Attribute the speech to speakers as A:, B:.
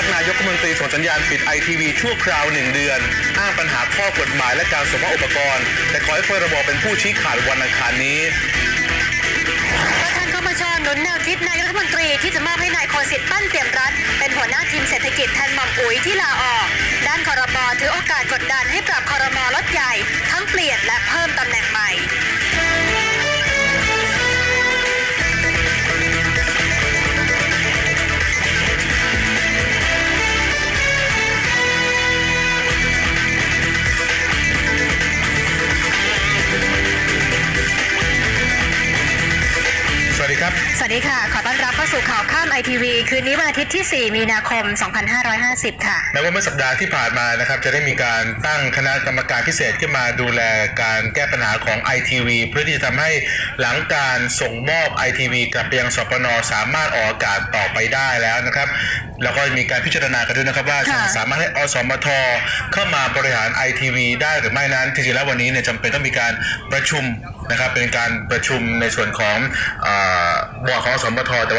A: นักนายกรัฐมนตรีส่งสัญญาณปิดไอทีวีชั่วคราวหนึ่งเดือน อ้างปัญหาข้อกฎหมายและการส่งมอบอุปกรณ์ แต่ขอให้พรบเป็นผู้ชี้ขาดวันอังคารนี้
B: ประธานคมชหนุนแนวคิดนายกรัฐมนตรีที่จะมอบให้นายโคสิทธิ์ปั้นเปี่ยมรัฐ เป็นหัวหน้าทีมเศรษฐกิจแทนหม่อมอุ๋ยที่ลาออก ด้านคอรมอถือโอกาสกดดันให้ปรับคอรมอลดใหญ่ ทั้งเปลี่ยนและเพิ่ม
A: ดีครับ
B: สวัสดีค่ะ ขอต้อนรับเข้าสู่ข่าวข้ามไอทีวีคืนนี้วันอาทิตย์ที่ 4 มีนาคม 2550 ค่ะ
A: แม้ว่าเมื่อสัปดาห์ที่ผ่านมานะครับ จะได้มีการตั้งคณะกรรมการพิเศษขึ้นมาดูแลการแก้ปัญหาของ ITV เพื่อที่จะทำให้หลังการส่งมอบ ITV กลับไปยังสปนสามารถออกอากาศต่อไปได้แล้วนะครับแล้วก็มีการพิจารณากันด้วยนะครับว่า
B: ค่ะ
A: สามารถให้อสมท เข้ามาบริหาร ITV ได้หรือไม่นั้นจริงๆแล้ววันนี้เนี่ยจำเป็นต้องมีการประชุมนะครับเป็นการประชุมในส่วนของเอ่อ บอร์ดของสมทแต่ว่า